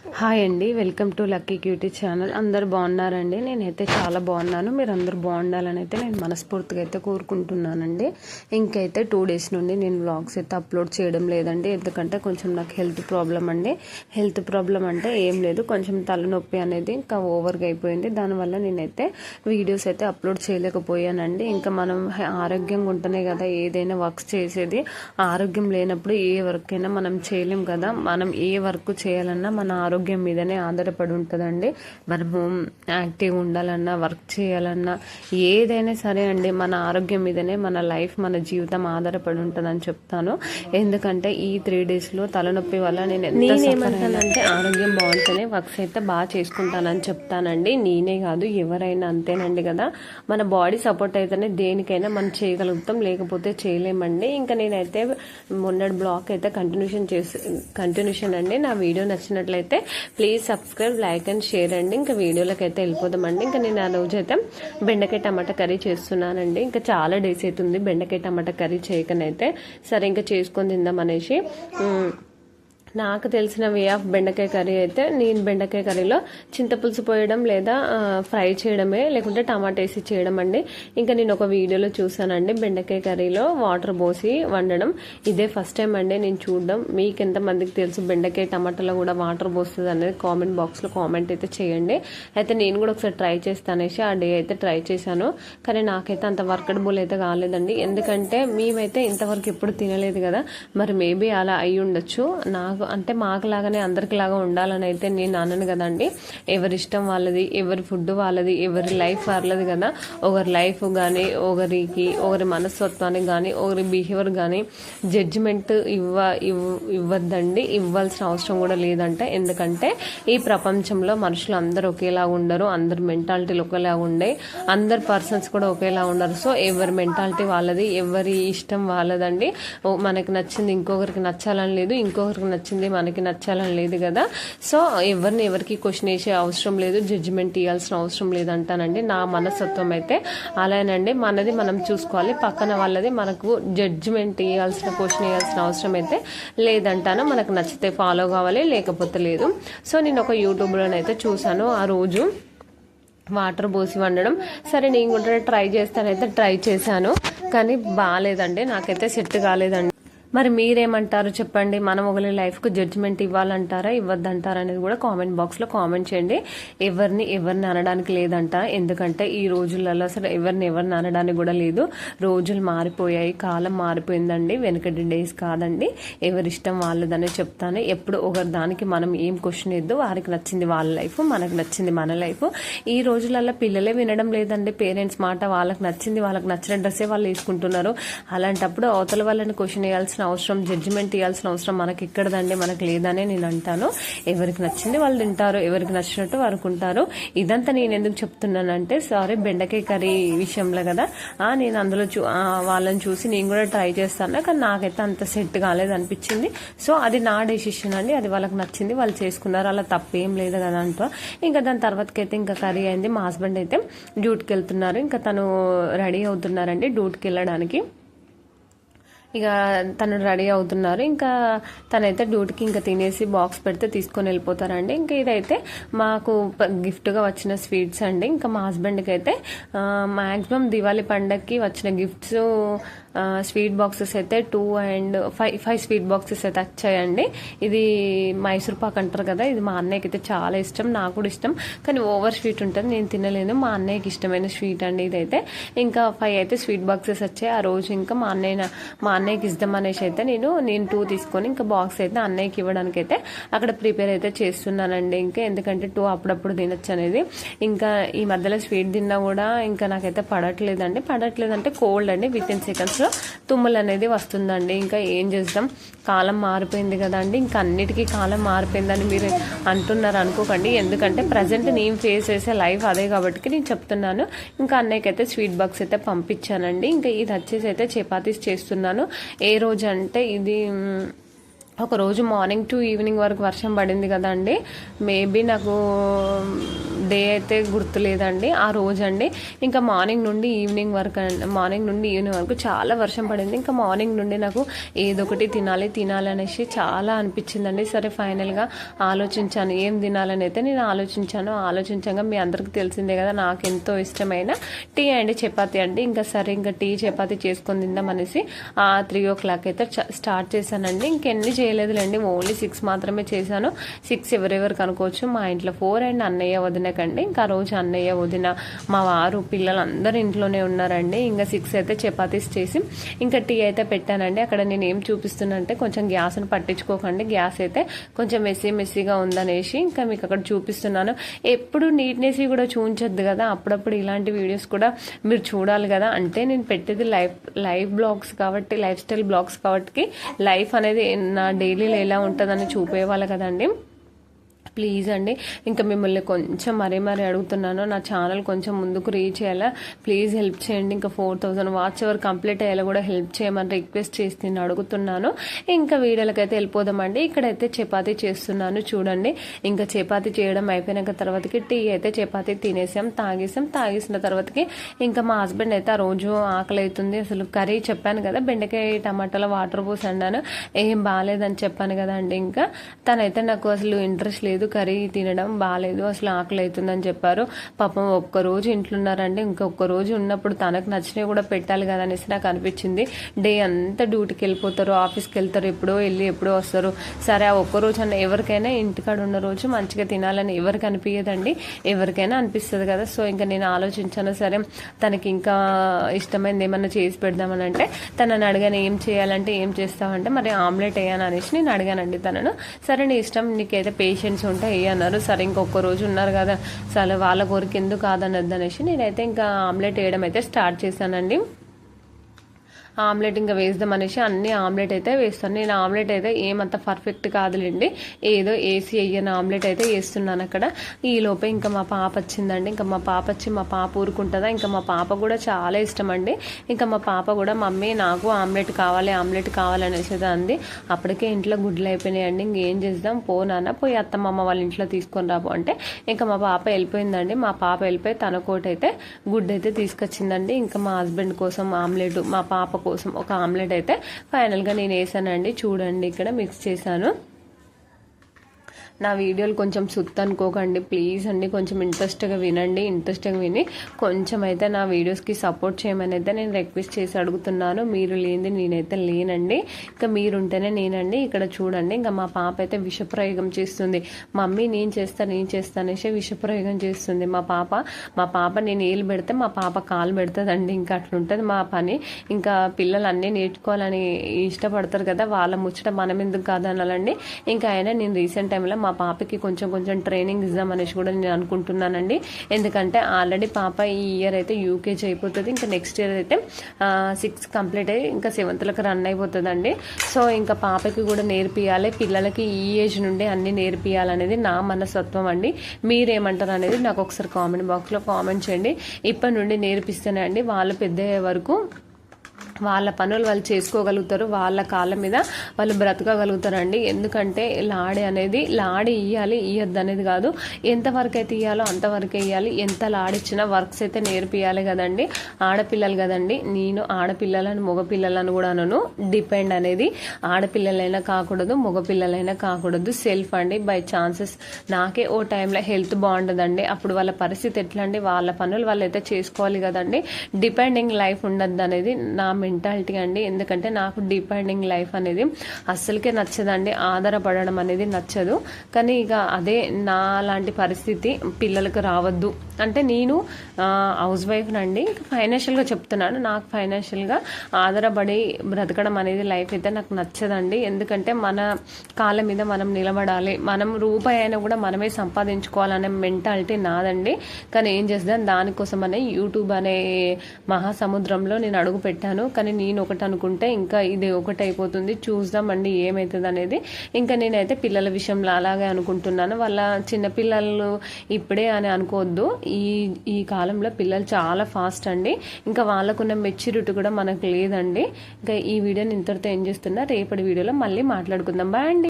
Hi అండి welcome to lucky cutie channel అందరు బాగున్నారండి? నేనైతే చాలా బాగున్నాను. మీరు అందరు బాగుండాలని అయితే నేను మనస్ఫూర్తిగా అయితే కోరుకుంటున్నానండి. ఇంకైతే టూ డేస్ నుండి నేను వ్లాగ్స్ అయితే అప్లోడ్ చేయడం లేదండి. ఎందుకంటే కొంచెం నాకు హెల్త్ ప్రాబ్లం అండి. హెల్త్ ప్రాబ్లం అంటే ఏం లేదు. కొంచెం తలనొప్పి అనేది ఇంకా ఓవర్గా అయిపోయింది. దానివల్ల నేనైతే వీడియోస్ అయితే అప్లోడ్ చేయలేకపోయానండి. ఇంకా మనం ఆరోగ్యంగా ఉంటేనే కదా ఏదైనా వర్క్స్ చేసేది. ఆరోగ్యం లేనప్పుడు ఏ వర్క్ అయినా మనం చేయలేం కదా. మనం ఏ వర్క్ చేయాలన్నా మన ఆరోగ్యం మీదనే ఆధారపడి ఉంటుందండి. మనము యాక్టివ్ ఉండాలన్నా వర్క్ చేయాలన్నా ఏదైనా సరే అండి మన ఆరోగ్యం మీదనే మన లైఫ్ మన జీవితం ఆధారపడి ఉంటుందని చెప్తాను. ఎందుకంటే ఈ త్రీ డేస్లో తలనొప్పి వల్ల నేను నేనేమంటానంటే ఆరోగ్యం బాగుంటేనే వర్క్స్ అయితే బాగా చేసుకుంటానని చెప్తానండి. నేనే కాదు ఎవరైనా అంతేనండి కదా. మన బాడీ సపోర్ట్ అయితేనే దేనికైనా మనం చేయగలుగుతాం లేకపోతే చేయలేమండి. ఇంకా నేనైతే మొన్నటి బ్లాగ్ అయితే కంటిన్యూషన్ చేసి కంటిన్యూషన్ అండి. నా వీడియో నచ్చినట్లయితే please subscribe like and share అండి. ఇంకా వీడియోలోకి అయితే వెళ్ళిపోదామండి. ఇంకా నేను ఆ రోజు అయితే బెండకాయ టమాటా కర్రీ చేస్తున్నానండి. ఇంకా చాలా డేస్ అవుతుంది బెండకాయ టమాటా కర్రీ చేయకనైతే. సరే ఇంకా చేసుకొని తిందాం అనేసి నాకు తెలిసిన వే ఆఫ్ బెండకాయ కర్రీ అయితే నేను బెండకాయ కర్రీలో చింతపులుసు పోయడం లేదా ఫ్రై చేయడమే లేకుంటే టమాటా వేసి చేయడం అండి. ఇంకా నేను ఒక వీడియోలో చూసానండి బెండకాయ కర్రీలో వాటర్ పోసి వండడం. ఇదే ఫస్ట్ టైం అండి నేను చూడడం. మీకు ఎంతమందికి తెలుసు బెండకాయ టమాటాలో కూడా వాటర్ పోస్తుంది అనేది కామెంట్ బాక్స్లో కామెంట్ అయితే చేయండి. అయితే నేను కూడా ఒకసారి ట్రై చేస్తానేసి ఆ డే అయితే ట్రై చేశాను. కానీ నాకైతే అంత వర్కడబుల్ అయితే కాలేదండి. ఎందుకంటే మేమైతే ఇంతవరకు ఎప్పుడు తినలేదు కదా. మరి మేబీ అలా అయి ఉండొచ్చు నాకు అంటే మాకు లాగానే అందరికిలాగా ఉండాలని అయితే నేను అనను కదండి. ఎవరి ఇష్టం వాళ్ళది ఎవరి ఫుడ్ వాళ్ళది ఎవరి లైఫ్ వాళ్ళది కదా. ఒకరి లైఫ్ కానీ ఒకరికి ఒకరి మనస్తత్వానికి కానీ ఒకరి బిహేవియర్ కానీ జడ్జిమెంట్ ఇవ్వ ఇవ్వద్దండి. ఇవ్వాల్సిన అవసరం కూడా లేదంట. ఎందుకంటే ఈ ప్రపంచంలో మనుషులు అందరూ ఒకేలా ఉండరు. అందరు మెంటాలిటీలు ఒకేలా ఉండే అందరు పర్సన్స్ కూడా ఒకేలా ఉండరు. సో ఎవరి మెంటాలిటీ వాళ్ళది ఎవరి ఇష్టం వాళ్ళదండి. ఓ మనకి నచ్చింది ఇంకొకరికి నచ్చాలని లేదు ఇంకొకరికి నచ్చింది మనకి నచ్చాలని లేదు కదా. సో ఎవరిని ఎవరికి క్వశ్చన్ వేసే అవసరం లేదు జడ్జిమెంట్ ఇవ్వాల్సిన అవసరం లేదంటానండి. నా మనస్తత్వం అయితే అలానండి మనది మనం చూసుకోవాలి పక్కన వాళ్ళది మనకు జడ్జిమెంట్ ఇవ్వాల్సిన క్వశ్చన్ ఇవ్వాల్సిన అవసరం అయితే లేదంటాను. మనకు నచ్చితే ఫాలో కావాలి లేకపోతే లేదు. సో నేను ఒక యూట్యూబ్లోనైతే చూశాను ఆ రోజు. వాటర్ పోసి వండడం. సరే నేను కూడా ట్రై చేస్తానైతే ట్రై చేశాను. కానీ బాగాలేదండి నాకైతే సెట్ కాలేదండి. మరి మీరేమంటారు చెప్పండి? మనం ఒకరి లైఫ్కు జడ్జ్మెంట్ ఇవ్వాలంటారా? ఇవ్వద్దంటారా అనేది కూడా కామెంట్ బాక్స్లో కామెంట్ చేయండి. ఎవరిని ఎవరిని అనడానికి లేదంట. ఎందుకంటే ఈ రోజులలో అసలు ఎవరిని ఎవరిని అనడానికి కూడా లేదు. రోజులు మారిపోయాయి కాలం మారిపోయిందండి. వెనకటి డేస్ కాదండి. ఎవరిష్టం వాళ్ళదనే చెప్తాను ఎప్పుడు ఒకరి దానికి మనం ఏం క్వశ్చన్ ఇద్దు వారికి నచ్చింది వాళ్ళ లైఫ్ మనకు నచ్చింది మన లైఫ్. ఈ రోజులలో పిల్లలే వినడం లేదండి. పేరెంట్స్ మాట వాళ్ళకి నచ్చింది వాళ్ళకి నచ్చిన డ్రెస్సే వాళ్ళు వేసుకుంటున్నారు. అలాంటప్పుడు అవతల వాళ్ళని క్వశ్చన్ వేయాల్సిన అవసరం జడ్జిమెంట్ ఇవ్వాల్సిన అవసరం మనకి ఇక్కడదండి మనకు లేదనే నేను అంటాను. ఎవరికి నచ్చింది వాళ్ళు తింటారు ఎవరికి నచ్చినట్టు వారికి ఉంటారు ఇదంతా నేను ఎందుకు చెప్తున్నానంటే సారీ బెండకాయ కర్రీ విషయంలో కదా. నేను అందులో చూ వాళ్ళని చూసి నేను కూడా ట్రై చేస్తాను. కానీ నాకైతే అంత సెట్ కాలేదు అనిపించింది. సో అది నా డెసిషన్ అండి. అది వాళ్ళకి నచ్చింది వాళ్ళు చేసుకున్నారు. అలా తప్పేం లేదు కదా అంటూ. ఇంకా దాని తర్వాతకైతే అయితే ఇంకా కర్రీ అయింది. మా హస్బెండ్ అయితే డ్యూటీకి వెళ్తున్నారు. ఇంకా తను రెడీ అవుతున్నారండి డ్యూటీకి వెళ్ళడానికి. ఇక తను రెడీ అవుతున్నారు. ఇంకా తనైతే డ్యూటీకి ఇంకా తినేసి బాక్స్ పెడితే తీసుకొని వెళ్ళిపోతారండి. ఇంకా ఇదైతే మాకు గిఫ్ట్గా వచ్చిన స్వీట్స్ అండి. ఇంకా మా హస్బెండ్కి అయితే మ్యాక్సిమం దివాళీ పండగకి వచ్చిన గిఫ్ట్స్ స్వీట్ బాక్సెస్ అయితే two and five five sweet boxes అయితే వచ్చాయండి. ఇది మైసూర్ పాక్ అంటారు కదా ఇది మా అన్నయ్యకి అయితే చాలా ఇష్టం నాకు కూడా ఇష్టం. కానీ ఓవర్ స్వీట్ ఉంటుంది నేను తినలేను. మా అన్నయ్యకి ఇష్టమైన స్వీట్ అండి ఇదైతే. ఇంకా ఫైవ్ అయితే స్వీట్ బాక్సెస్ వచ్చాయి. ఆ రోజు ఇంకా మా అన్నయ్య మా అన్నయ్యకి ఇష్టం అనేసి అయితే నేను నేను టూ తీసుకొని ఇంకా బాక్స్ అయితే అన్నయ్యకి ఇవ్వడానికి అయితే అక్కడ ప్రిపేర్ అయితే చేస్తున్నానండి. ఇంకా ఎందుకంటే టూ అప్పుడప్పుడు తినొచ్చు అనేది. ఇంకా ఈ మధ్యలో స్వీట్ తిన్నా కూడా ఇంకా నాకైతే పడట్లేదండి. పడట్లేదంటే కోల్డ్ అండి విత్ ఇన్ సెకండ్స్లో తుమ్ములు అనేది వస్తుందండి. ఇంకా ఏం చేస్తాం? కాలం మారిపోయింది కదండి ఇంకా అన్నిటికీ కాలం మారిపోయిందని మీరు అంటున్నారు అనుకోకండి. ఎందుకంటే ప్రజెంట్ నేను ఫేస్ చేసే లైఫ్ అదే కాబట్టి నేను చెప్తున్నాను. ఇంకా అన్నయ్యకి అయితే స్వీట్ బాక్స్ అయితే పంపించానండి. ఇంకా ఇది వచ్చేసి అయితే చపాతీస్ చేస్తున్నాను. ఏ రోజు అంటే ఇది ఒక రోజు మార్నింగ్ టు ఈవినింగ్ వరకు వర్షం పడింది కదండి మేబీ నాకు డే అయితే గుర్తులేదండి. ఆ రోజు అండి ఇంకా మార్నింగ్ నుండి ఈవినింగ్ వరకు మార్నింగ్ నుండి ఈవినింగ్ వరకు చాలా వర్షం పడింది. ఇంకా మార్నింగ్ నుండి నాకు ఏదో ఒకటి తినాలి తినాలి అనేసి చాలా అనిపించిందండి. సరే ఫైనల్గా ఆలోచించాను. ఏం తినాలని అయితే నేను ఆలోచించాను. ఆలోచించగా మీ అందరికీ తెలిసిందే కదా నాకు ఎంతో ఇష్టమైన టీ అండి చపాతి అండి. ఇంకా సరే ఇంకా టీ చపాతి చేసుకొని తిందాం అనేసి ఆ త్రీ ఓ క్లాక్ అయితే స్టార్ట్ చేశానండి. ఇంకెన్ని చేయలేదులేండి. ఓన్లీ సిక్స్ మాత్రమే చేశాను. సిక్స్ ఎవరెవరికి అనుకోవచ్చు. మా ఇంట్లో ఫోర్ అండ్ అన్నయ్య వదినకండి ఇంకా రోజు అన్నయ్య వదిన మా వారు పిల్లలు అందరు ఇంట్లోనే ఉన్నారండి. ఇంకా సిక్స్ అయితే చపాతీస్ చేసి ఇంకా టీ అయితే పెట్టానండి. అక్కడ నేను ఏం చూపిస్తున్నా అంటే కొంచెం గ్యాస్ని పట్టించుకోకండి. గ్యాస్ అయితే కొంచెం మెస్సీ మెస్సీగా ఉందనేసి ఇంకా మీకు అక్కడ చూపిస్తున్నాను. ఎప్పుడు నీట్నెస్ కూడా చూపించద్దు కదా. అప్పుడప్పుడు ఇలాంటి వీడియోస్ కూడా మీరు చూడాలి కదా. అంటే నేను పెట్టేది లైఫ్ లైవ్ బ్లాగ్స్ కాబట్టి లైఫ్ స్టైల్ బ్లాగ్స్ కాబట్టి లైఫ్ అనేది నా డైలీలో ఎలా ఉంటుందని చూపేవాళ్ళు కదండి. ప్లీజ్ అండి. ఇంకా మిమ్మల్ని కొంచెం మరీ మరీ అడుగుతున్నాను. నా ఛానల్ కొంచెం ముందుకు రీచ్ అయ్యేలా ప్లీజ్ హెల్ప్ చేయండి. ఇంకా four thousand watch hour complete అయ్యేలా కూడా హెల్ప్ చేయమని రిక్వెస్ట్ చేసి నేను అడుగుతున్నాను. ఇంకా వీడియోలకైతే వెళ్ళిపోదామండి. ఇక్కడైతే చపాతీ చేస్తున్నాను చూడండి. ఇంకా చపాతీ చేయడం అయిపోయినాక తర్వాతకి టీ అయితే చపాతీ తినేసాం తాగేసాం. తాగేసిన తర్వాతకి ఇంకా మా హస్బెండ్ అయితే ఆ రోజు ఆకలి అవుతుంది. అసలు కర్రీ చెప్పాను కదా బెండకాయ టమాటాలో వాటర్ పోసి అన్నాను ఏం బాగాలేదని చెప్పాను కదా అండి ఇంకా తనైతే నాకు అసలు ఇంట్రెస్ట్ లేదు. కర్రీ తినడం బాగాలేదు అసలు ఆకలి అవుతుందని చెప్పారు. పాపం ఒక్కరోజు ఇంట్లో ఉన్నారండి ఇంకొక రోజు ఉన్నప్పుడు తనకు నచ్చినవి కూడా పెట్టాలి కదా అనేసి నాకు అనిపించింది. డే అంతా డ్యూటీకి వెళ్ళిపోతారు ఆఫీస్కి వెళ్తారు ఎప్పుడో వెళ్ళి ఎప్పుడో వస్తారు. సరే ఆ ఒక్కరోజు అన్న ఎవరికైనా ఇంటికాడ ఉన్న రోజు మంచిగా తినాలని ఎవరికి అనిపించదండి ఎవరికైనా అనిపిస్తుంది కదా. సో ఇంకా నేను ఆలోచించాను సరే తనకి ఇంకా ఇష్టమైంది ఏమన్నా చేసి పెడదామని అంటే తనని అడిగాను ఏం చేయాలంటే ఏం చేస్తామంటే మరి ఆమ్లెట్ వేయాలని అనేసి నేను అడిగానండి తనను. సరే నీ ఇష్టం నీకైతే పేషెన్స్ ఉంటే అన్నారు? సరే ఇంకొక రోజు ఉన్నారు కదా. సరే వాళ్ళ కోరిక ఎందుకు కాదన్నది అనేసి నేనైతే ఇంకా ఆమ్లెట్ వేయడం అయితే స్టార్ట్ చేశానండి. ఆమ్లెట్ ఇంకా వేద్దాం అనేసి అన్ని ఆమ్లెట్ అయితే వేస్తాను. నేను ఆమ్లెట్ అయితే ఏమంత పర్ఫెక్ట్ కాదులేండి. ఏదో ఏసీ అయ్యని ఆమ్లెట్ అయితే వేస్తున్నాను అక్కడ. ఈ లోపే ఇంకా మా పాప వచ్చిందండి. ఇంకా మా పాప వచ్చి మా పాప ఊరుకుంటుందా? ఇంకా మా పాప కూడా చాలా ఇష్టం అండి ఇంకా మా పాప కూడా మమ్మీ నాకు ఆమ్లెట్ కావాలి ఆమ్లెట్ కావాలనేసి అంది. అప్పటికే ఇంట్లో గుడ్లు అయిపోయినాయండి. ఇంకేం చేద్దాం? పోనానా పోయి అత్తమ్మ వాళ్ళ ఇంట్లో తీసుకొని రాబో అంటే ఇంకా మా పాప వెళ్ళిపోయిందండి. మా పాప వెళ్ళిపోయి తన కోటైతే అయితే గుడ్డు అయితే తీసుకొచ్చిందండి. ఇంకా మా హస్బెండ్ కోసం ఆమ్లెట్ మా పాప కోసం ఒక ఆమ్లెట్ అయితే ఫైనల్గా నేను వేసానండి. చూడండి ఇక్కడ మిక్స్ చేశాను. నా వీడియోలు కొంచెం సుత్ అనుకోకండి. ప్లీజ్ అండి కొంచెం ఇంట్రెస్ట్గా వినండి ఇంట్రెస్ట్గా విని కొంచెం అయితే నా వీడియోస్కి సపోర్ట్ చేయమని అయితే నేను రిక్వెస్ట్ చేసి అడుగుతున్నాను. మీరు లేనిది నేనైతే లేనండి. ఇంకా మీరుంటేనే నేనండి. ఇక్కడ చూడండి ఇంకా మా పాప అయితే విషప్రయోగం చేస్తుంది. మమ్మీ నేను చేస్తా నేను చేస్తాను అనేసి విషప్రయోగం చేస్తుంది మా పాప. మా పాప నేను ఏళ్ళు పెడితే మా పాప కాలు పెడుతుందండి. ఇంకా అట్లుంటుంది మా పని. ఇంకా పిల్లలు అన్నీ నేర్చుకోవాలని ఇష్టపడతారు కదా వాళ్ళ ముచ్చట మనం ఎందుకు కాదనాలండి. ఇంకా అయినా నేను రీసెంట్ టైంలో మా పాపకి కొంచెం కొంచెం ట్రైనింగ్ ఇద్దాం అనేసి కూడా నేను అనుకుంటున్నానండి. ఎందుకంటే ఆల్రెడీ పాప ఈ ఇయర్ అయితే యూకేజీ అయిపోతుంది. ఇంకా నెక్స్ట్ ఇయర్ అయితే సిక్స్ కంప్లీట్ అయ్యి ఇంకా సెవెంత్లకు రన్ అయిపోతుందండి. సో ఇంకా పాపకి కూడా నేర్పియాలి. పిల్లలకి ఈ ఏజ్ నుండి అన్ని నేర్పియాలనేది నా మనస్తత్వం అండి. మీరేమంటారు అనేది నాకు ఒకసారి కామెంట్ బాక్స్లో కామెంట్ చేయండి. ఇప్పటి నుండి నేర్పిస్తేనే అండి వాళ్ళు పెద్ద వరకు వాళ్ళ పనులు వాళ్ళు చేసుకోగలుగుతారు వాళ్ళ కాళ్ళ మీద వాళ్ళు బ్రతకగలుగుతారండి. ఎందుకంటే లాడి అనేది లాడి ఇవ్వాలి ఇయ్యద్దు అనేది కాదు. ఎంతవరకు అయితే ఇవ్వాలో అంతవరకు ఇవ్వాలి ఎంత లాడిచ్చినా వర్క్స్ అయితే నేర్పియాలి కదండి. ఆడపిల్లలు కదండి. నేను ఆడపిల్లలను మగపిల్లలను కూడా అనను డిపెండ్ అనేది. ఆడపిల్లలైనా కాకూడదు మగపిల్లలైనా కాకూడదు. సెల్ఫ్ అండి బై ఛాన్సెస్. నాకే ఓ టైంలో హెల్త్ బాగుండదండి. అప్పుడు వాళ్ళ పరిస్థితి ఎట్లా అండి వాళ్ళ పనులు వాళ్ళు అయితే చేసుకోవాలి కదండి. డిపెండింగ్ లైఫ్ ఉండద్దు అనేది నా మెంటాలిటీ అండి. ఎందుకంటే నాకు డిపెండింగ్ లైఫ్ అనేది అస్సలకే నచ్చదండి. ఆధారపడడం అనేది నచ్చదు. కానీ ఇక అదే నా లాంటి పరిస్థితి పిల్లలకు రావద్దు. అంటే నేను హౌస్ వైఫ్ నండి ఫైనాన్షియల్గా చెప్తున్నాను. నాకు ఫైనాన్షియల్గా ఆధారపడి బ్రతకడం అనేది లైఫ్ అయితే నాకు నచ్చదండి. ఎందుకంటే మన కాళ్ళ మీద మనం నిలబడాలి. మనం రూపాయి అయినా కూడా మనమే సంపాదించుకోవాలనే మెంటాలిటీ నాదండి. కానీ ఏం చేద్దాం దానికోసమనే యూట్యూబ్ అనే మహాసముద్రంలో నేను అడుగు పెట్టాను. కానీ నేను ఒకటి అనుకుంటే ఇంకా ఇది ఒకటి అయిపోతుంది. చూద్దామండి ఏమవుతుంది అనేది. ఇంకా నేనైతే పిల్లల విషయంలో అలాగే అనుకుంటున్నాను. వాళ్ళ చిన్నపిల్లలు ఇప్పుడే అని అనుకోవద్దు. ఈ ఈ కాలంలో పిల్లలు చాలా ఫాస్ట్ అండి. ఇంకా వాళ్ళకున్న మెచ్యూరిటీ కూడా మనకు లేదండి. ఇంకా ఈ వీడియోని ఇంతటితో ఏం చేస్తున్నా. రేపటి వీడియోలో మళ్ళీ మాట్లాడుకుందాం. బాయ్ అండి.